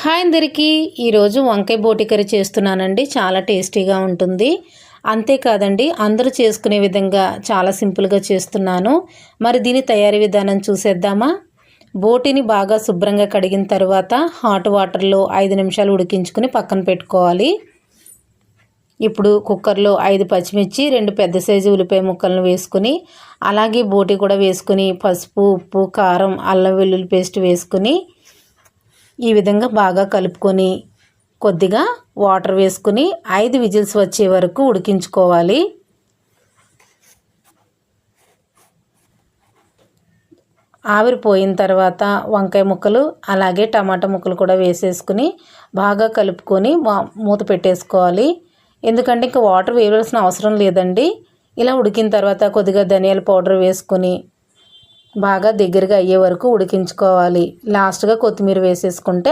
Hi అందరికీ. ఈరోజు వంకాయ బోటి కర్రీ చేస్తున్నానండి. చాలా టేస్టీగా ఉంటుంది. అంతేకాదండి అందరూ చేసుకునే విధంగా చాలా సింపుల్గా చేస్తున్నాను. మరి దీని తయారీ విధానం చూసేద్దామా? బోటిని బాగా శుభ్రంగా కడిగిన తర్వాత హాట్ వాటర్లో ఐదు నిమిషాలు ఉడికించుకుని పక్కన పెట్టుకోవాలి. ఇప్పుడు కుక్కర్లో ఐదు పచ్చిమిర్చి రెండు పెద్ద సైజు ఉల్లిపాయ ముక్కలను వేసుకుని అలాగే బోటి కూడా వేసుకుని పసుపు ఉప్పు కారం అల్లం వెల్లుల్లి పేస్ట్ వేసుకుని ఈ విధంగా బాగా కలుపుకొని కొద్దిగా వాటర్ వేసుకుని ఐదు విజిల్స్ వచ్చే వరకు ఉడికించుకోవాలి. ఆవిరిపోయిన తర్వాత వంకాయ ముక్కలు అలాగే టమాటా ముక్కలు కూడా వేసేసుకుని బాగా కలుపుకొని మూత పెట్టేసుకోవాలి. ఎందుకంటే ఇంకా వాటర్ వేయవలసిన అవసరం లేదండి. ఇలా ఉడికిన తర్వాత కొద్దిగా ధనియాల పౌడర్ వేసుకొని బాగా దగ్గరగా అయ్యే వరకు ఉడికించుకోవాలి. లాస్ట్గా కొత్తిమీర వేసేసుకుంటే